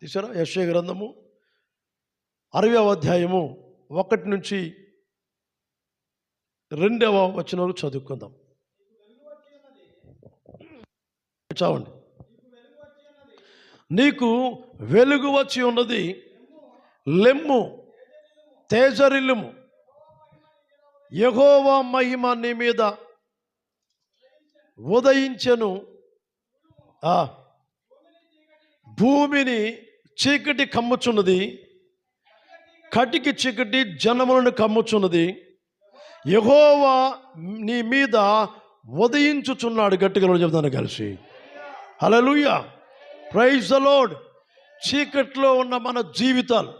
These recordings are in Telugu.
తీసారా యశ్వ గ్రంథము అరవై అధ్యాయము ఒకటి నుంచి రెండవ వచ్చిన వరకు చదువుకుందాం. చావండి నీకు వెలుగు వచ్చి ఉన్నది లెమ్ము తేజరిల్లుము. యహోవా మహిమ నీ మీద ఉదయించెను. ఆ, భూమిని చీకటి కమ్ముచున్నది. కటికి చీకటి జనములను కమ్ముచున్నది. యహోవా నీ మీద ఉదయించుచున్నాడు. గట్టిగా చెబుతాను కలిసి. హలలుయ ప్రైజ్ లోడ్ చీకట్లో ఉన్న మన జీవితాలు.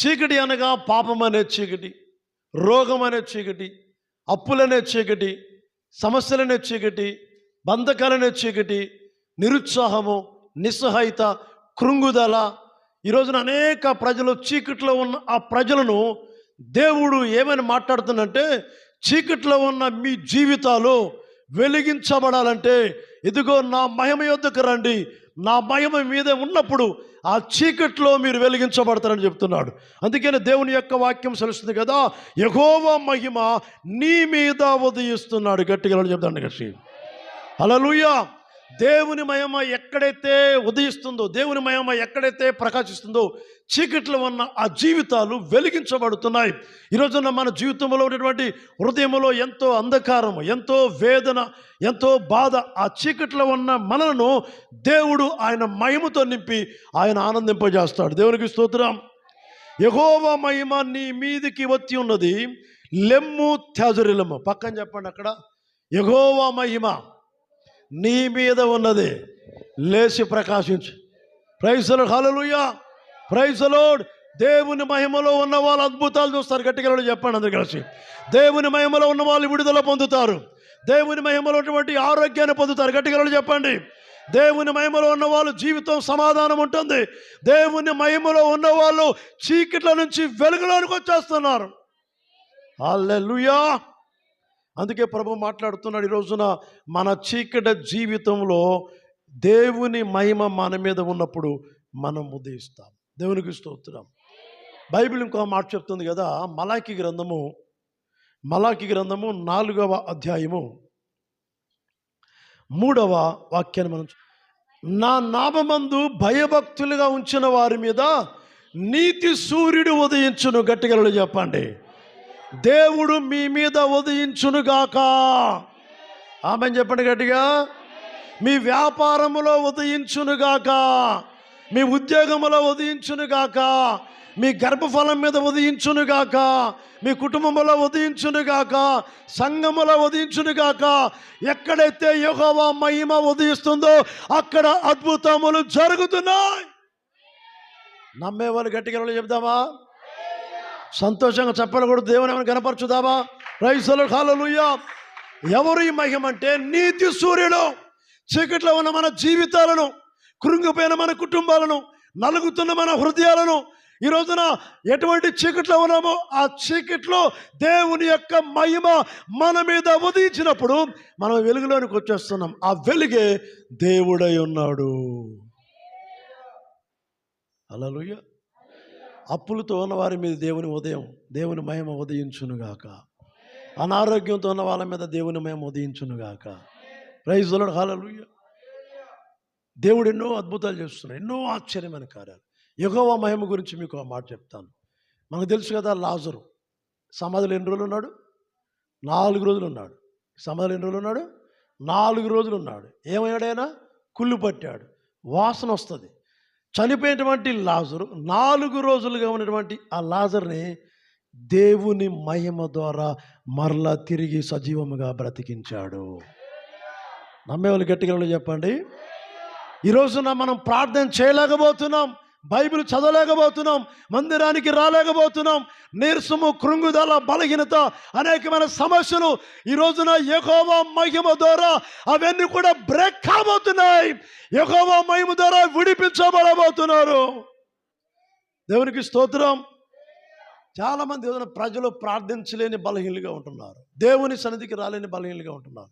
చీకటి అనగా పాపం అనే చీకటి రోగం అనే చీకటి అప్పులనే చీకటి సమస్యలనే చీకటి బంధకాలనే చీకటి నిరుత్సాహము నిస్సహాయత కృంగుదల. ఈ రోజున అనేక ప్రజలు చీకట్లో ఉన్న ఆ ప్రజలను దేవుడు ఏమని మాట్లాడుతుందంటే చీకట్లో ఉన్న మీ జీవితాలు వెలిగించబడాలంటే ఇదిగో నా మహిమ యొద్దకు రండి నా మహిమ మీదే ఉన్నప్పుడు ఆ చీకట్లో మీరు వెలిగించబడతారని చెప్తున్నాడు. అందుకని దేవుని యొక్క వాక్యం సెలుస్తుంది కదా యహోవ మహిమ నీ మీద ఉదయిస్తున్నాడు. గట్టిగా చెప్తాను కక్షి హల్లెలూయా! దేవుని మహిమ ఎక్కడైతే ఉదయిస్తుందో దేవుని మహిమ ఎక్కడైతే ప్రకాశిస్తుందో చీకట్లో ఉన్న ఆ జీవితాలు వెలిగించబడుతున్నాయి. ఈరోజున మన జీవితంలో ఉన్నటువంటి హృదయంలో ఎంతో అంధకారం ఎంతో వేదన ఎంతో బాధ ఆ చీకట్లో ఉన్న మనలను దేవుడు ఆయన మహిమతో నింపి ఆయన ఆనందింపజేస్తాడు. దేవునికి స్తోత్రం. యహోవ మహిమ నీ మీదికి వచ్చి ఉన్నది లెమ్ము త్యాజురిలము పక్కన చెప్పండి అక్కడ. యహోవ మహిమ. నీ మీద ఉన్నది. లేచి ప్రకాశించు. ప్రైసలు హలలుయా ప్రైసలోడ్ దేవుని మహిమలో ఉన్న వాళ్ళు అద్భుతాలు చూస్తారు. గట్టిగా చెప్పండి అందరు కలిసి. దేవుని మహిమలో ఉన్న వాళ్ళు విడుదల పొందుతారు. దేవుని మహిమలో ఉన్నటువంటి ఆరోగ్యాన్ని పొందుతారు. గట్టిగా చెప్పండి. దేవుని మహిమలో ఉన్న వాళ్ళు జీవితం సమాధానం ఉంటుంది. దేవుని మహిమలో ఉన్న వాళ్ళు చీకట్ల నుంచి వెలుగులోనికి వచ్చేస్తున్నారు. అల్లెలుయా అందుకే ప్రభు మాట్లాడుతున్నాడు ఈ రోజున మన చీకట జీవితంలో దేవుని మహిమ మన మీద ఉన్నప్పుడు మనం ఉదయిస్తాం. దేవునికి స్తోత్రం. బైబిల్ ఇంకో మాట చెప్తుంది కదా మలాకి గ్రంథము మలాకి గ్రంథము నాలుగవ అధ్యాయము మూడవ వాక్యాన్ని మనం నా నామమందు భయభక్తులుగా ఉంచిన వారి మీద నీతి సూర్యుడు ఉదయించును. గట్టిగలడు చెప్పండి. దేవుడు మీ మీద ఉదయించునుగాక. ఆమె చెప్పండి గట్టిగా. మీ వ్యాపారములో ఉదయించునుగాక. మీ ఉద్యోగములో ఉదయించునుగాక. మీ గర్భఫలం మీద ఉదయించునుగాక. మీ కుటుంబంలో ఉదయించునుగాక. సంఘములో ఉదయించునుగాక. ఎక్కడైతే యెహోవా మహిమ ఉదయిస్తుందో అక్కడ అద్భుతములు జరుగుతున్నాయి. నమ్మేవాళ్ళు గట్టిగా చెప్దామా? సంతోషంగా చెప్పాలి కూడా దేవుని ఏమైనా కనపరచుదామా రైతులు కాలలుయ్యా ఎవరు ఈ మహిమ అంటే నీతి సూర్యుడు. చీకట్లో ఉన్న మన జీవితాలను కృంగిపోయిన మన కుటుంబాలను నలుగుతున్న మన హృదయాలను ఈ రోజున ఎటువంటి చీకట్లో ఉన్నామో ఆ చీకట్లో దేవుని యొక్క మహిమ మన మీద ఉదయించినప్పుడు మనం వెలుగులోనికి వచ్చేస్తున్నాం. ఆ వెలుగే దేవుడై ఉన్నాడు. అలలుయ్య అప్పులతో ఉన్న వారి మీద దేవుని ఉదయం దేవుని మహిమ ఉదయించునుగాక. అనారోగ్యంతో ఉన్న వాళ్ళ మీద దేవుని మహిమ ఉదయించునుగాక. ప్రైజ్ హాలలు దేవుడు ఎన్నో అద్భుతాలు చేస్తున్నాడు. ఎన్నో ఆశ్చర్యమైన కార్యాలు. యెహోవా మహిమ గురించి మీకు ఆ మాట చెప్తాను. మనకు తెలుసు కదా లాజరు. సమాధిలో ఎన్ని రోజులు ఉన్నాడు? నాలుగు రోజులు ఉన్నాడు. సమాధిలో ఎన్ని రోజులు ఉన్నాడు? నాలుగు రోజులు ఉన్నాడు. ఏమయ్యాడైనా కుళ్ళు పట్టాడు. వాసన వస్తుంది. చనిపోయినటువంటి లాజరు నాలుగు రోజులుగా ఉన్నటువంటి ఆ లాజర్ని దేవుని మహిమ ద్వారా మరలా తిరిగి సజీవముగా బ్రతికించాడు. నమ్మేవాళ్ళు గట్టిగా చెప్పండి. ఈరోజున మనం ప్రార్థన చేయలేకపోతున్నాం. బైబిల్ చదవలేకపోతున్నాం మందిరానికి రాలేకపోతున్నాం. నీరసము కృంగుదల బలహీనత అనేకమైన సమస్యలు ఈ రోజున యెహోవా మహిమ ద్వారా అవన్నీ కూడా బ్రేక్ కాబోతున్నాయి. యెహోవా మహిమ ద్వారా విడిపించబడబోతున్నారు. దేవునికి స్తోత్రం. చాలామంది ఏదైనా ప్రజలు ప్రార్థించలేని బలహీనలుగా ఉంటున్నారు. దేవుని సన్నిధికి రాలేని బలహీనలుగా ఉంటున్నారు.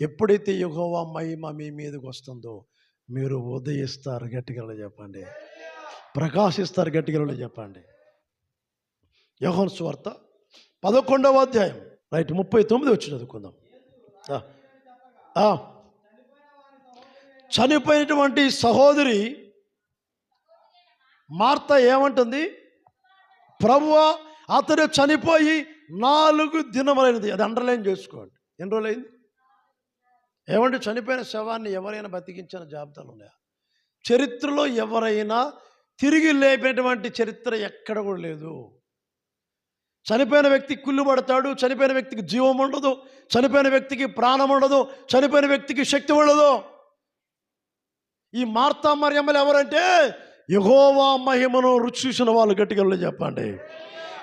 ఎప్పుడైతే యుగోవా మహిమ మీ మీదకి వస్తుందో మీరు ఉదయిస్తారు. గట్టిగా చెప్పండి. ప్రకాశిస్తారు గట్టిగా చెప్పండి. యహోన్ స్వార్త పదకొండవ అధ్యాయం. రైట్ ముప్పై తొమ్మిది వచ్చి చదువుకుందాం. చనిపోయినటువంటి సహోదరి మార్త ఏమంటుంది? ప్రభు అతడు చనిపోయి నాలుగు దినములైనది. అది అండర్లైన్ చేసుకోండి. ఎన్ని రోజులైంది? ఏమంటే చనిపోయిన శవాన్ని ఎవరైనా బతికించిన జాబితాలు ఉన్నాయా? చరిత్రలో ఎవరైనా తిరిగి లేపినటువంటి చరిత్ర ఎక్కడ కూడా లేదు. చనిపోయిన వ్యక్తి కుళ్ళు పడతాడు చనిపోయిన వ్యక్తికి జీవం ఉండదు చనిపోయిన వ్యక్తికి ప్రాణం ఉండదు చనిపోయిన వ్యక్తికి శక్తి ఉండదు. ఈ మార్తా మరియమ్మలు ఎవరంటే యహోవా మహిమను రుచి చూసిన వాళ్ళు గట్టిగా చెప్పండి.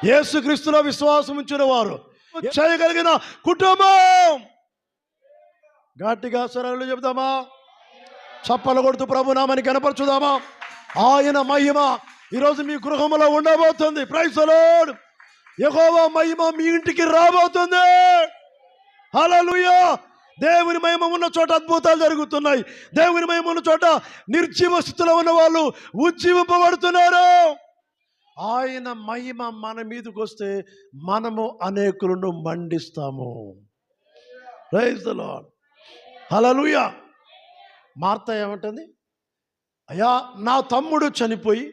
యేసుక్రీస్తులో విశ్వాసం ఉంచిన వారు చేయగలిగిన కుటుంబం. గట్టిగా స్వరాలు చెబుదామా? చప్పలు కొడుతూ ప్రభునామని కనపరచుదామా ఆయన మహిమ ఈరోజు మీ గృహంలో ఉండబోతుంది. ప్రైసలోడ్ యెహోవా మహిమ మీ ఇంటికి రాబోతుంది. హలలుయా దేవుని మహిమ ఉన్న చోట అద్భుతాలు జరుగుతున్నాయి. దేవుని మహిమ ఉన్న చోట నిర్జీవ స్థితిలో ఉన్న వాళ్ళు ఉజ్జీవింపబడుతున్నారు. ఆయన మహిమ మన మీదకి వస్తే మనము అనేకులను మండిస్తాము. రైతులో ద మార్త ఏమంటుంది? అయ్యా నా తమ్ముడు చనిపోయి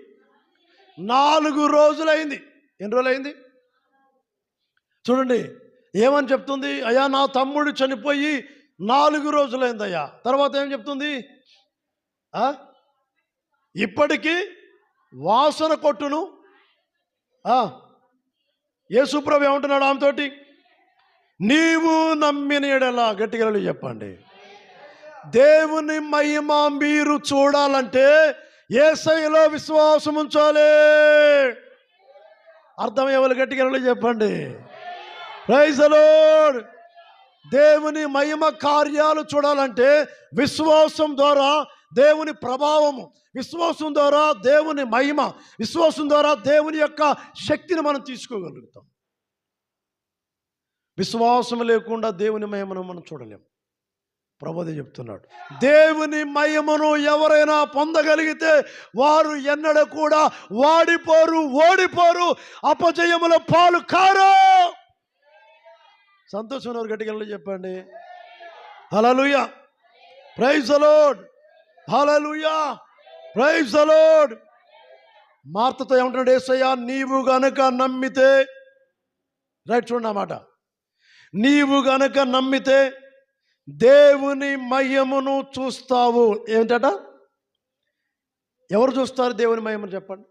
నాలుగు రోజులైంది. ఎన్ని రోజులైంది? చూడండి ఏమని చెప్తుంది? అయ్యా నా తమ్ముడు చనిపోయి నాలుగు రోజులైంది అయ్యా. తర్వాత ఏం చెప్తుంది? ఇప్పటికీ వాసన కొట్టును. యేసుప్రభు ఏమంటున్నాడు ఆమెతోటి? నీవు నమ్మిన ఎడలా గట్టిగా చెప్పండి. దేవుని మహిమ మీరు చూడాలంటే ఏసైలో విశ్వాసం ఉంచాలి. అర్థం ఎవరు గట్టిగా చెప్పండి. ప్రైజ్ దేవుని మహిమ కార్యాలు చూడాలంటే విశ్వాసం ద్వారా దేవుని ప్రభావము విశ్వాసం ద్వారా దేవుని మహిమ విశ్వాసం ద్వారా దేవుని యొక్క శక్తిని మనం తీసుకోగలుగుతాం. విశ్వాసం లేకుండా దేవుని మహిమను మనం చూడలేం. ప్రభుదే చెప్తున్నాడు. దేవుని మయమును ఎవరైనా పొందగలిగితే వారు ఎన్నడ కూడా వాడిపోరు ఓడిపోరు. అపజయముల పాలు కారు. సంతోషం వారు గట్టిగా చెప్పండి. Hallelujah praise aloud hallelujah praise aloud మార్తతో ఏమంటున్నాడు? ఏసయ్యా నీవు గనక నమ్మితే రైట్ చూడండి అన్నమాట నీవు గనక నమ్మితే దేవుని మయమును చూస్తావు. ఏమిటట? ఎవరు చూస్తారు దేవుని మయమును చెప్పండి?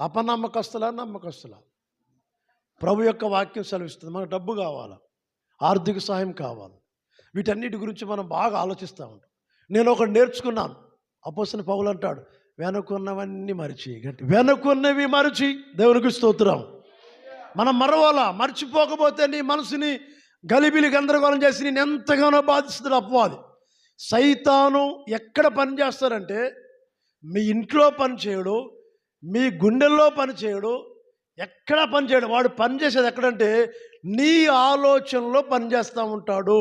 అపనమ్మకస్తులా నమ్మకస్తులా? ప్రభు యొక్క వాక్యం సెలవిస్తుంది. మనకు డబ్బు కావాలి? ఆర్థిక సహాయం కావాలి? వీటన్నిటి గురించి మనం బాగా ఆలోచిస్తూ ఉంటాం. నేను ఒకటి నేర్చుకున్నాను. అపోసిన పౌలు అంటాడు వెనుకున్నవన్నీ మరిచి గట్టి వెనుకున్నవి మరిచి దేవునికి స్తోత్రం. మనం మరవాలా? మర్చిపోకపోతే నీ మనసుని గలిబిలి గందరగోళం చేసి నేను ఎంతగానో బాధిస్తుంది అపవాది. సైతాను ఎక్కడ పని చేస్తారంటే మీ ఇంట్లో పని చేయడు మీ గుండెల్లో పని చేయడు ఎక్కడ పని చేయడు. వాడు పని చేసేది ఎక్కడంటే నీ ఆలోచనలో పనిచేస్తూ ఉంటాడు.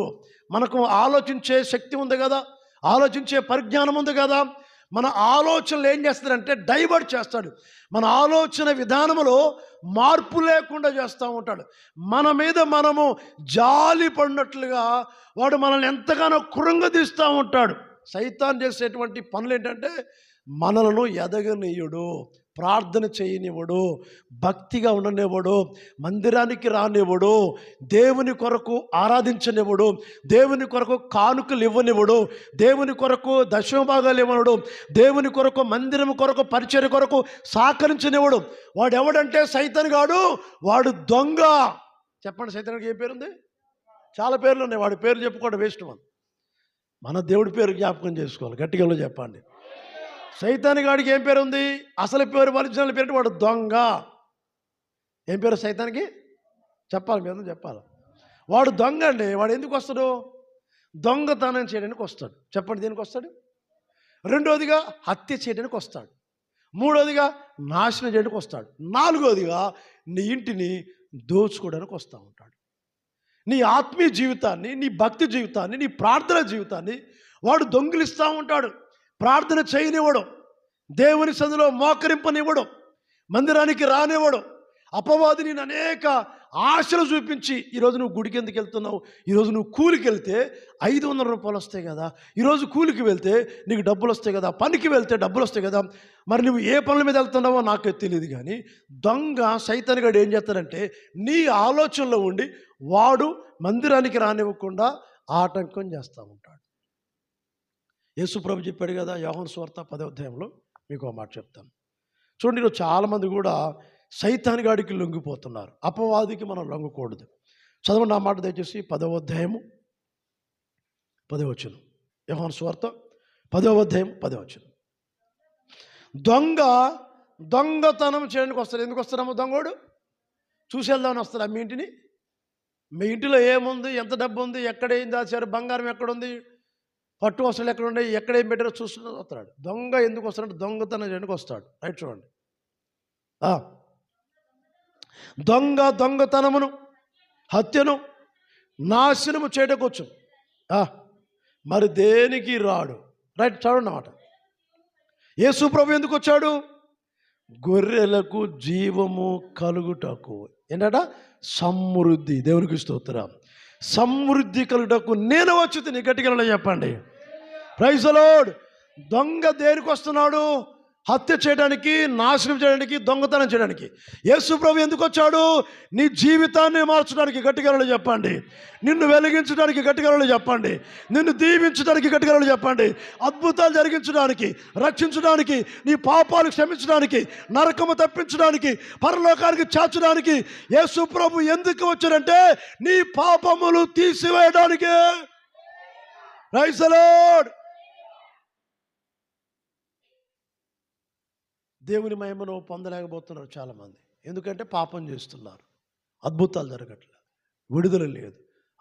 మనకు ఆలోచించే శక్తి ఉంది కదా ఆలోచించే పరిజ్ఞానం ఉంది కదా మన ఆలోచనలు ఏం చేస్తాడంటే డైవర్ట్ చేస్తాడు. మన ఆలోచన విధానంలో మార్పు లేకుండా చేస్తూ ఉంటాడు. మన మీద మనము జాలి పడినట్లుగా వాడు మనల్ని ఎంతగానో కృంగదీస్తూ ఉంటాడు. సైతాన్ చేసేటువంటి పనులు ఏంటంటే మనలను ఎదగనీయుడు. ప్రార్థన చేయనివ్వడు భక్తిగా ఉండనివ్వడు మందిరానికి రానివ్వడు దేవుని కొరకు ఆరాధించనివ్వడు దేవుని కొరకు కానుకలు ఇవ్వనివ్వడు దేవుని కొరకు దశమభాగాలు ఇవ్వనివ్వడు దేవుని కొరకు మందిరం కొరకు పరిచయ కొరకు సహకరించనివ్వడు. వాడు ఎవడంటే సైతన్ గాడు వాడు దొంగ. చెప్పండి సైతన్కి ఏ పేరుంది? చాలా పేర్లు ఉన్నాయి వాడి పేరు చెప్పుకోవడం వేస్ట్ మన మన దేవుడి పేరు జ్ఞాపకం చేసుకోవాలి గట్టిగా చెప్పండి. సైతాని గాడికి ఏం పేరు ఉంది అసలు పేరు ఒరిజినల్ పేరు వాడు దొంగ. ఏం పేరు సైతానికి? చెప్పాలి మీరు చెప్పాలి. వాడు దొంగ అండి. వాడు ఎందుకు వస్తాడు? దొంగతనం చేయడానికి వస్తాడు. చెప్పండి దేనికి వస్తాడు? రెండోదిగా హత్య చేయడానికి వస్తాడు. మూడోదిగా నాశనం చేయడానికి వస్తాడు. నాలుగోదిగా నీ ఇంటిని దోచుకోవడానికి వస్తూ ఉంటాడు. నీ ఆత్మీయ జీవితాన్ని నీ భక్తి జీవితాన్ని నీ ప్రార్థన జీవితాన్ని వాడు దొంగిలిస్తూ ఉంటాడు. ప్రార్థన చేయనివ్వడం. దేవుని సందులో మోకరింపనివ్వడం. మందిరానికి రానివ్వడం. అపవాది నేను అనేక ఆశలు చూపించి ఈరోజు నువ్వు గుడికి ఎందుకు వెళ్తున్నావు. ఈరోజు నువ్వు కూలికి వెళ్తే ఐదు వందల రూపాయలు వస్తాయి కదా. ఈరోజు కూలికి వెళ్తే నీకు డబ్బులు వస్తాయి కదా. పనికి వెళ్తే డబ్బులు వస్తాయి కదా. మరి నువ్వు ఏ పనుల మీద వెళ్తున్నావో నాకు తెలియదు కానీ దొంగ సైతానిగాడు ఏం చేస్తాడంటే నీ ఆలోచనలో ఉండి వాడు మందిరానికి రానివ్వకుండా ఆటంకం చేస్తూ ఉంటాడు. యేసుప్రభు చెప్పాడు కదా యోహన్ స్వార్త పదో అధ్యాయంలో మీకు ఒక మాట చెప్తాను. చూడండి ఈరోజు చాలామంది కూడా సైతానిగాడికి లొంగిపోతున్నారు. అపవాదికి మనం లొంగకూడదు. చదవండి నా మాట దయచేసి పదవ అధ్యాయము పదవచ్చును యోహన్ స్వార్త పదవ అధ్యాయం పదవచనం దొంగ దొంగతనం చేయడానికి వస్తారు ఎందుకు వస్తాడమ్మా దొంగోడు? చూసి వెళ్దామని మీ ఇంటిని? మీ ఇంటిలో ఏముంది? ఎంత డబ్బు ఉంది? ఎక్కడ ఏం దాచారు? బంగారం ఎక్కడుంది పట్టు వసలు ఎక్కడ ఉన్నాయి? ఎక్కడ ఏం పెట్టారో చూస్తున్నా వస్తాడు. దొంగ ఎందుకు వస్తాడు దొంగతనం చేయడానికి వస్తాడు. రైట్ చూడండి. దొంగ దొంగతనమును హత్యను నాశనము చేయటకొచ్చు. ఆ. మరి దేనికి రాడు? రైట్ చూడండి అన్నమాట యేసు ప్రభు ఎందుకు వచ్చాడు? గొర్రెలకు జీవము కలుగుటకు. ఏంటట? సమృద్ధి. దేవునికి స్తోత్రం. సమృద్ధి కలుగుటకు నేను వచ్చి నీ గట్టిగా చెప్పండి. ప్రైజ్ లోడ్ దొంగ దేనికి వస్తున్నాడు? హత్య చేయడానికి నాశనం చేయడానికి దొంగతనం చేయడానికి. యేసు ప్రభు ఎందుకు వచ్చాడు? నీ జీవితాన్ని మార్చడానికి గట్టిగా చెప్పండి. నిన్ను వెలిగించడానికి గట్టిగా చెప్పండి. నిన్ను దీవించడానికి గట్టిగా చెప్పండి. అద్భుతాలు జరిగించడానికి రక్షించడానికి నీ పాపాలు క్షమించడానికి నరకము తప్పించడానికి పరలోకానికి చేర్చడానికి యేసు ప్రభు ఎందుకు వచ్చాడంటే నీ పాపములు తీసివేయడానికి. రైసలోడ్ దేవుని మహిమను పొందలేకపోతున్నారు చాలామంది. ఎందుకంటే పాపం చేస్తున్నారు. అద్భుతాలు జరగట్లేదు. విడుదల లేదు.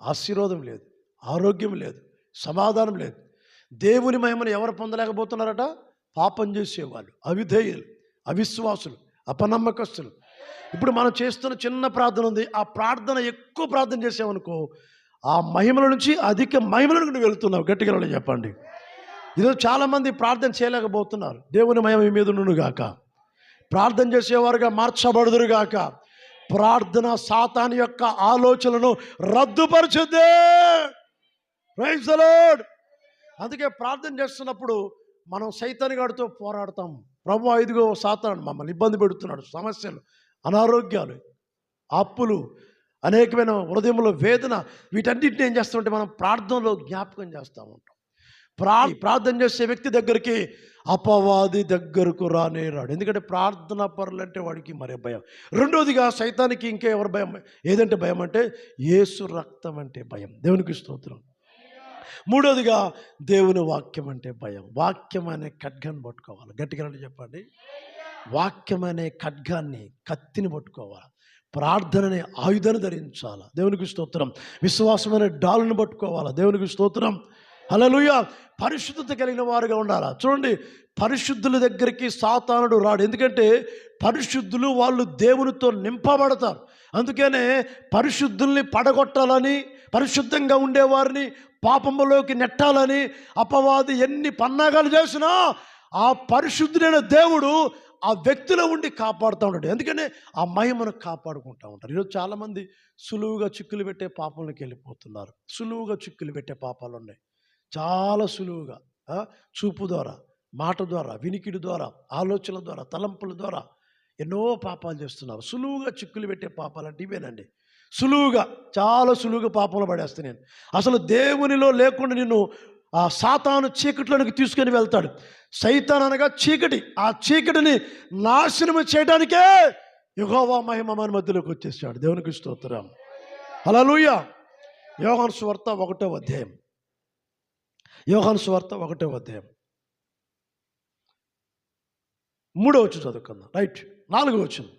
ఆశీర్వాదం లేదు. ఆరోగ్యం లేదు. సమాధానం లేదు. దేవుని మహిమను ఎవరు పొందలేకపోతున్నారట? పాపం చేసేవాళ్ళు. అవిధేయులు అవిశ్వాసులు అపనమ్మకస్తులు. ఇప్పుడు మనం చేస్తున్న చిన్న ప్రార్థన ఉంది. ఆ ప్రార్థన ఎక్కువ ప్రార్థన చేసామనుకో ఆ మహిమల నుంచి అధిక మహిమల నుండి వెళ్తున్నావు. గట్టిగా చెప్పండి. ఈరోజు చాలామంది ప్రార్థన చేయలేకపోతున్నారు. దేవుని మయం మీ మీద నుండు గాక. ప్రార్థన చేసేవారుగా మార్చబడుదురు గాక. ప్రార్థన సాతాని యొక్క ఆలోచనను రద్దుపరచుద్దే రైస్ లార్డ్ అందుకే ప్రార్థన చేస్తున్నప్పుడు మనం సైతానిగాడితో పోరాడతాం. ప్రభు ఐదుగో సాతాను మమ్మల్ని ఇబ్బంది పెడుతున్నాడు. సమస్యలు అనారోగ్యాలు అప్పులు అనేకమైన హృదయంలో వేదన వీటన్నిటిని ఏం చేస్తామంటే మనం ప్రార్థనలో జ్ఞాపకం చేస్తూ ఉంటాం. ప్రా ప్రార్థన చేసే వ్యక్తి దగ్గరికి అపవాది దగ్గరకు రానే రాడు. ఎందుకంటే ప్రార్థన పరులు అంటే వాడికి మరే భయం. రెండోదిగా సైతానికి ఇంకా ఎవరు భయం? ఏదంటే భయం అంటే యేసు రక్తం అంటే భయం. దేవునికి స్తోత్రం. మూడోదిగా దేవుని వాక్యం అంటే భయం. వాక్యం అనే ఖడ్గాన్ని పట్టుకోవాలి. గట్టిగా అంటే చెప్పండి. వాక్యం అనే ఖడ్గాన్ని కత్తిని పట్టుకోవాలి. ప్రార్థన అనే ఆయుధాన్ని ధరించాలి? దేవునికి స్తోత్రం. విశ్వాసం అనే డాలును పట్టుకోవాలి? దేవునికి స్తోత్రం. హలలుయ పరిశుద్ధత కలిగిన వారుగా ఉండాలా? చూడండి పరిశుద్ధుల దగ్గరికి సాతానుడు రాడు. ఎందుకంటే పరిశుద్ధులు వాళ్ళు దేవునితో నింపబడతారు. అందుకనే పరిశుద్ధుల్ని పడగొట్టాలని పరిశుద్ధంగా ఉండేవారిని పాపములోకి నెట్టాలని అపవాది ఎన్ని పన్నాగాలు చేసినా ఆ పరిశుద్ధుడైన దేవుడు ఆ వ్యక్తిలో ఉండి కాపాడుతూ ఉంటాడు. ఎందుకంటే ఆ మహిమను కాపాడుకుంటూ ఉంటారు. ఈరోజు చాలామంది సులువుగా చిక్కులు పెట్టే పాపంలోకి వెళ్ళిపోతున్నారు. సులువుగా చిక్కులు పెట్టే పాపాలు ఉన్నాయి చాలా సులువుగా చూపు ద్వారా మాట ద్వారా వినికిడి ద్వారా ఆలోచనల ద్వారా తలంపుల ద్వారా ఎన్నో పాపాలు చేస్తున్నారు. సులువుగా చిక్కులు పెట్టే పాపాలు అంటే ఇవేనండి. సులువుగా చాలా సులువుగా పాపంలో పడేస్తాను నేను. అసలు దేవునిలో లేకుండా నిన్ను ఆ సాతాను చీకట్లోనికి తీసుకొని వెళ్తాడు. సైతాన్ అనగా చీకటి. ఆ చీకటిని నాశనం చేయడానికే యుగోవా మహిమ మన మధ్యలోకి వచ్చేసాడు. దేవునికి స్తోత్రం. లూయ యోహాను స్వార్త ఒకటో అధ్యాయం. యోహాను స్వార్త ఒకటో అధ్యాయం. మూడో వచ్చి చదువుకుందాం. రైట్. నాలుగో వచ్చింది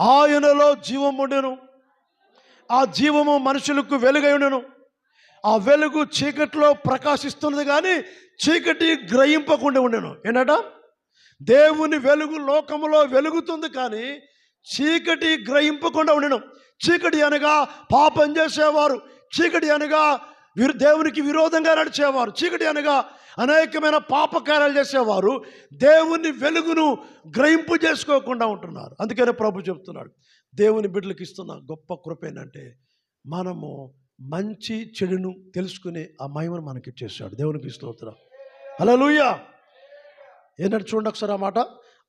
ఆయనలో జీవం ఉండెను. ఆ జీవము మనుషులకు వెలుగై ఉండెను. ఆ వెలుగు చీకటిలో ప్రకాశిస్తున్నది కానీ చీకటి గ్రహింపకుండా ఉండెను. ఏంటట? దేవుని వెలుగు లోకములో వెలుగుతుంది కానీ చీకటి గ్రహింపకుండా ఉండెను. చీకటి అనగా పాపం చేసేవారు. చీకటి అనగా వీరు దేవునికి విరోధంగా నడిచేవారు. చీకటి అనగా అనేకమైన పాపకార్యాలు చేసేవారు. దేవుని వెలుగును గ్రహింపు చేసుకోకుండా ఉంటున్నారు. అందుకనే ప్రభు చెప్తున్నాడు. దేవుని బిడ్డలకు ఇస్తున్న గొప్ప కృప ఏంటంటే మనము మంచి చెడును తెలుసుకునే ఆ మహిమను మనకి ఇచ్చేసాడు దేవునికి స్తోత్రం. లూయ ఏంటంటే చూడండి ఒకసారి ఆ మాట.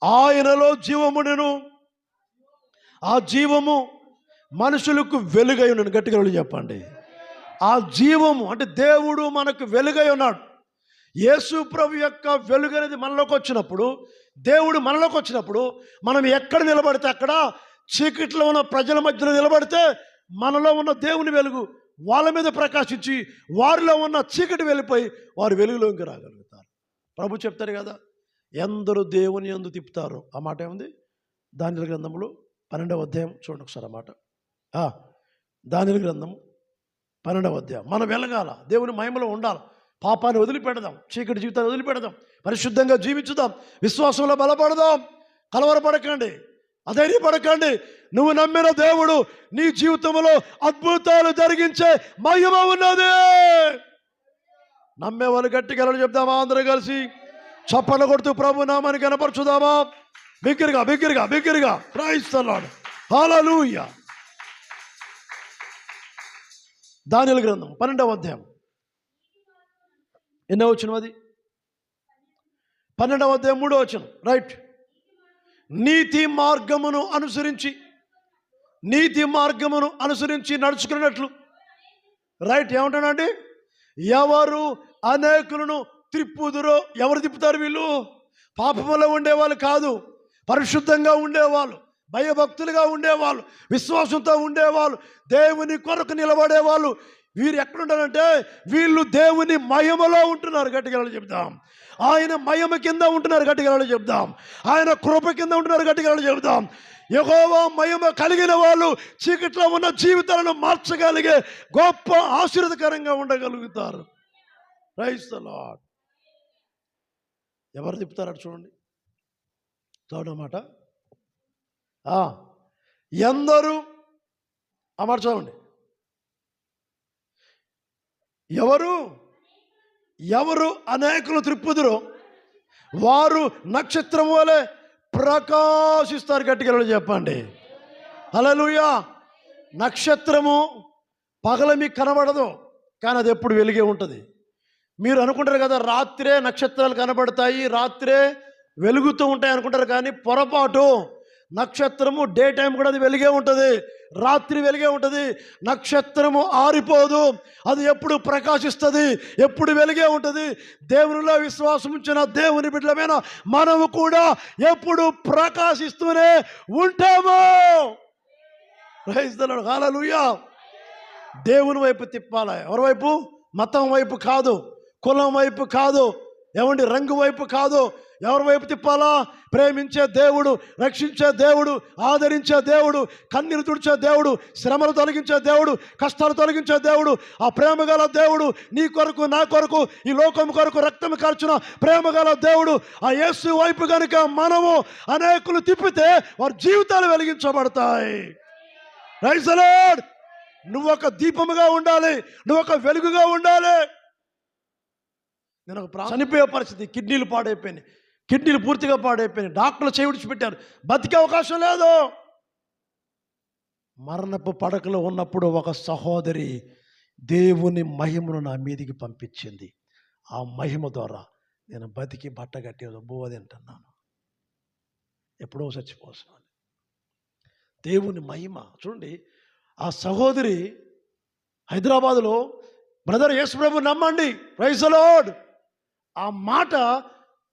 ఆయనలో జీవమునను ఆ జీవము మనుషులకు వెలుగై ఉన్నాను గట్టిగా చెప్పండి. ఆ జీవము అంటే దేవుడు మనకు వెలుగై ఉన్నాడు. యేసు ప్రభు యొక్క వెలుగు అనేది మనలోకి వచ్చినప్పుడు దేవుడు మనలోకి వచ్చినప్పుడు మనం ఎక్కడ నిలబడితే అక్కడ చీకట్లో ఉన్న ప్రజల మధ్యలో నిలబడితే మనలో ఉన్న దేవుని వెలుగు వాళ్ళ మీద ప్రకాశించి వారిలో ఉన్న చీకటి వెళ్ళిపోయి వారు వెలుగులోకి రాగలుగుతారు. ప్రభు చెప్తారు కదా ఎందరు దేవుని ఎందు తిప్పుతారు. ఆ మాట ఏముంది? దాని గ్రంథంలో పన్నెండవ అధ్యాయం చూడండి ఒకసారి ఆ మాట. దాని గ్రంథం పన్నెండవ అధ్యాయం. మనం వెలగాల. దేవుని మహిమలో ఉండాలి. పాపాన్ని వదిలిపెడదాం. చీకటి జీవితాన్ని వదిలిపెడదాం. పరిశుద్ధంగా జీవించుదాం. విశ్వాసంలో బలపడదాం. కలవరపడకండి. అధైర్యపడకండి. నువ్వు నమ్మిన దేవుడు నీ జీవితంలో అద్భుతాలు జరిగించే మహిమ ఉన్నది. నమ్మేవాళ్ళు వాళ్ళు చెప్దామా? అందరూ కలిసి చప్పట్లు కొడుతూ ప్రభు నామాన్ని కనపరచుదామా బిగ్గరగా బిగ్గరగా బిగ్గరగా. ప్రాయిస్తున్నాడు హాలూయ దానిల గ్రంథం పన్నెండవ అధ్యాయం. ఎన్నో వచ్చిన అది? పన్నెండవ అధ్యాయం మూడో వచ్చిన రైట్ నీతి మార్గమును అనుసరించి నీతి మార్గమును అనుసరించి నడుచుకున్నట్లు. రైట్ ఏమంటానండి ఎవరు అనేకులను త్రిప్పుదురో ఎవరు తిప్పుతారు వీళ్ళు? పాపములో ఉండేవాళ్ళు కాదు. పరిశుద్ధంగా ఉండేవాళ్ళు. భయభక్తులుగా ఉండేవాళ్ళు విశ్వాసంతో ఉండేవాళ్ళు దేవుని కొరకు నిలబడేవాళ్ళు. వీరు ఎక్కడుంటారంటే వీళ్ళు దేవుని మహిమలో ఉంటున్నారు గట్టిగా చెప్దాం ఆయన మహిమ కింద ఉంటున్నారు గట్టిగా చెప్దాం ఆయన కృప కింద ఉంటున్నారు గట్టిగా చెప్దాం యహోవా మహిమ కలిగిన వాళ్ళు చీకట్లో ఉన్న జీవితాలను మార్చగలిగే గొప్ప ఆశీర్వదకరంగా ఉండగలుగుతారు. రైస్ ద లాడ్ ఎవరు తిప్పుతారట చూడండి. చూడమాట ఎందరూ ఆ చదవండి. ఎవరు ఎవరు అనేకులు త్రిప్పుదురు వారు నక్షత్రం వలె ప్రకాశిస్తారు గట్టిగా చెప్పండి. హల్లెలూయా. నక్షత్రము పగల మీకు కనబడదు కానీ అది ఎప్పుడు వెలిగే ఉంటుంది. మీరు అనుకుంటారు కదా రాత్రే నక్షత్రాలు కనబడతాయి రాత్రే వెలుగుతూ ఉంటాయి అనుకుంటారు కానీ పొరపాటు నక్షత్రము డే టైం కూడా అది వెలిగే ఉంటుంది రాత్రి వెలిగే ఉంటుంది నక్షత్రము ఆరిపోదు అది ఎప్పుడు ప్రకాశిస్తుంది ఎప్పుడు వెలిగే ఉంటుంది దేవునిలో విశ్వాసం ఉంచిన దేవుని బిడ్డలమైన మనము కూడా ఎప్పుడు ప్రకాశిస్తూనే ఉంటాము. రైతులు దేవుని వైపు తిప్పాలి? ఎవరి వైపు? మతం వైపు కాదు కులం వైపు కాదు ఏమండి రంగు వైపు కాదు ఎవరి వైపు తిప్పాలా? ప్రేమించే దేవుడు రక్షించే దేవుడు ఆదరించే దేవుడు కన్నీరు తుడిచే దేవుడు శ్రమలు తొలగించే దేవుడు కష్టాలు తొలగించే దేవుడు ఆ ప్రేమ గల దేవుడు నీ కొరకు నా కొరకు ఈ లోకం కొరకు రక్తం కార్చిన ప్రేమ గల దేవుడు ఆ యేసు వైపు కనుక మనము అనేకులు తిప్పితే వారి జీవితాలు వెలిగించబడతాయి. రైసలాడ్ నువ్వు ఒక దీపముగా ఉండాలి నువ్వు ఒక వెలుగుగా ఉండాలి. నేను ఒక ప్రా- చనిపోయే పరిస్థితి కిడ్నీలు పాడైపోయినాయి. కిడ్నీలు పూర్తిగా పాడైపోయినాయి. డాక్టర్లు చేయి పెట్టారు బతికే అవకాశం లేదు. మరణపు పడకలో ఉన్నప్పుడు ఒక సహోదరి దేవుని మహిమను నా మీదికి పంపించింది. ఆ మహిమ ద్వారా నేను బతికి బట్ట కట్టి బువ్వ తింటున్నాను. ఎప్పుడో చచ్చిపోతున్నాను దేవుని మహిమ. చూడండి ఆ సహోదరి హైదరాబాదులో బ్రదర్ యేసు ప్రభు నమ్మండి. Praise Lord. ఆ మాట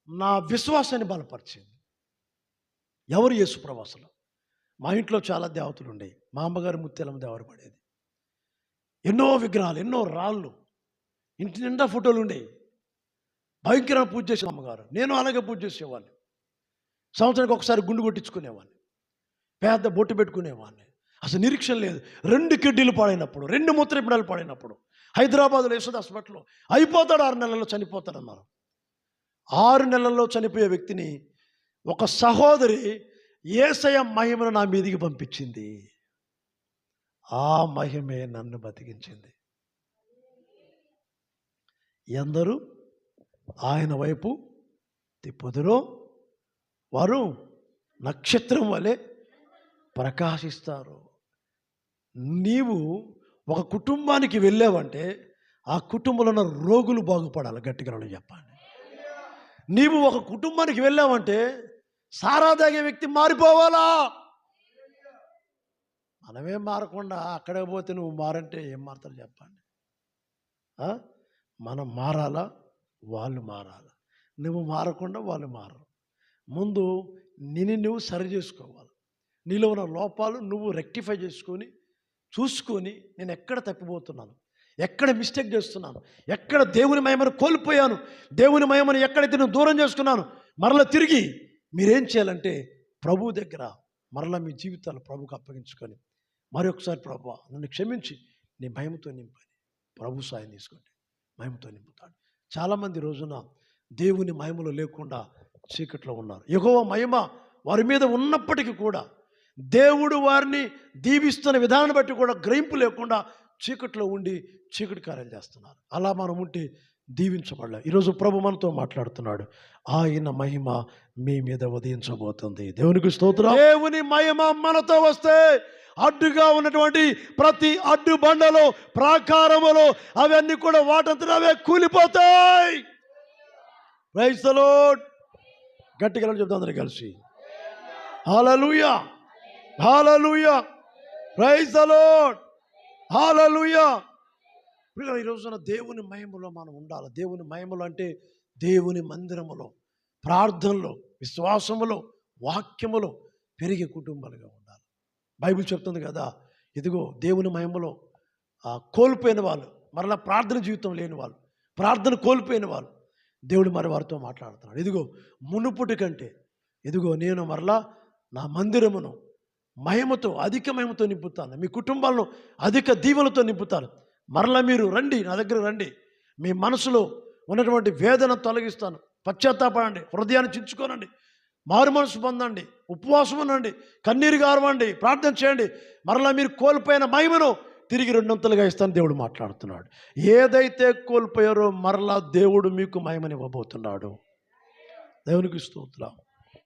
నా విశ్వాసాన్ని బలపరిచింది. ఎవరు యేసు ప్రవాసులు మా ఇంట్లో చాలా దేవతలు ఉండేవి. మా అమ్మగారు ముత్యాలమ్మ దేవర పడేది? ఎన్నో విగ్రహాలు ఎన్నో రాళ్ళు ఇంటి నిండా ఫోటోలు ఉండేవి. భయంకరంగా పూజ చేసే అమ్మగారు. నేను అలాగే పూజ చేసేవాడిని. సంవత్సరానికి ఒకసారి గుండు కొట్టించుకునేవాడిని. పెద్ద బొట్టు పెట్టుకునేవాడిని. అసలు నిరీక్షణ లేదు. రెండు కిడ్నీలు పాడైనప్పుడు రెండు మూత్రపిండాలు పాడైనప్పుడు హైదరాబాద్లో యేసుదాస్ భట్లో అయిపోతాడు ఆరు నెలల్లో చనిపోతాడు అన్నారు ఆరు నెలల్లో చనిపోయే వ్యక్తిని ఒక సహోదరి ఏసయ మహిమను నా మీదికి పంపించింది. ఆ మహిమే నన్ను బతికించింది. ఎందరూ ఆయన వైపు తిప్పుదురో వారు నక్షత్రం వలె ప్రకాశిస్తారు. నీవు ఒక కుటుంబానికి వెళ్ళావంటే ఆ కుటుంబంలో ఉన్న రోగులు బాగుపడాలి గట్టిగా నేను చెప్పండి. నీవు ఒక కుటుంబానికి వెళ్ళావంటే సారా తాగే వ్యక్తి మారిపోవాలా? మనమే మారకుండా అక్కడే పోతే నువ్వు మారంటే ఏం మారుతారు చెప్పండి. మనం మారాలా? వాళ్ళు మారాలా. నువ్వు మారకుండా వాళ్ళు మారరు. ముందు నిన్ను నువ్వు సరి చేసుకోవాలి. నీలో ఉన్న లోపాలు నువ్వు రెక్టిఫై చేసుకొని చూసుకొని నేను ఎక్కడ తప్పిపోతున్నాను? ఎక్కడ మిస్టేక్ చేస్తున్నాను? ఎక్కడ దేవుని మహిమను కోల్పోయాను? దేవుని మహిమను ఎక్కడైతే నేను దూరం చేసుకున్నాను? మరల తిరిగి మీరేం చేయాలంటే ప్రభు దగ్గర మరలా మీ జీవితాలు ప్రభుకు అప్పగించుకొని మరొకసారి ప్రభు నన్ను క్షమించి నీ మహిమతో నింపని ప్రభు సాయం తీసుకోండి. మహిమతో నింపుతాడు. చాలామంది రోజున దేవుని మహిమలో లేకుండా చీకట్లో ఉన్నారు. ఎగువ మహిమ వారి మీద ఉన్నప్పటికీ కూడా దేవుడు వారిని దీవిస్తున్న విధానం బట్టి కూడా గ్రహింపు లేకుండా చీకట్లో ఉండి చీకటి కార్యాలు చేస్తున్నారు. అలా మనం ఉంటే దీవించబడలే. ఈరోజు ప్రభు మనతో మాట్లాడుతున్నాడు. ఆయన మహిమ మీ మీద ఉదయించబోతుంది. దేవునికి స్తోత్రం. దేవుని మహిమ మనతో వస్తే అడ్డుగా ఉన్నటువంటి ప్రతి అడ్డు బండలో ప్రాకారములో అవన్నీ కూడా వాటంతట అవే కూలిపోతాయి ప్రైజ్ గట్టిగా చెప్తాం అందరూ కలిసి. Hallelujah hallelujah praise the Lord పిల్లలు ఈ రోజున దేవుని మహిమలో మనం ఉండాలి. దేవుని మహిమలో అంటే దేవుని మందిరములో ప్రార్థనలో విశ్వాసములో వాక్యములో పెరిగే కుటుంబాలుగా ఉండాలి. బైబిల్ చెప్తుంది కదా ఇదిగో దేవుని మహిమలో కోల్పోయిన వాళ్ళు మరలా ప్రార్థన జీవితం లేని వాళ్ళు ప్రార్థన కోల్పోయిన వాళ్ళు దేవుడు మరి వారితో మాట్లాడుతున్నాడు. ఇదిగో మునుపుటి కంటే ఇదిగో నేను మరలా నా మందిరమును మహిమతో అధిక మహిమతో నింపుతాను. మీ కుటుంబాలను అధిక దీవులతో నింపుతాను. మరలా మీరు రండి నా దగ్గర రండి. మీ మనసులో ఉన్నటువంటి వేదన తొలగిస్తాను. పశ్చాత్తాపడండి హృదయాన్ని చించుకోనండి. మారు మనసు పొందండి ఉపవాసం ఉండండి కన్నీరు గారవండి ప్రార్థన చేయండి. మరలా మీరు కోల్పోయిన మహిమను తిరిగి రెండొంతలుగా ఇస్తాను దేవుడు మాట్లాడుతున్నాడు. ఏదైతే కోల్పోయారో మరలా దేవుడు మీకు మహిమనివ్వబోతున్నాడు. దేవునికి స్తోత్రాము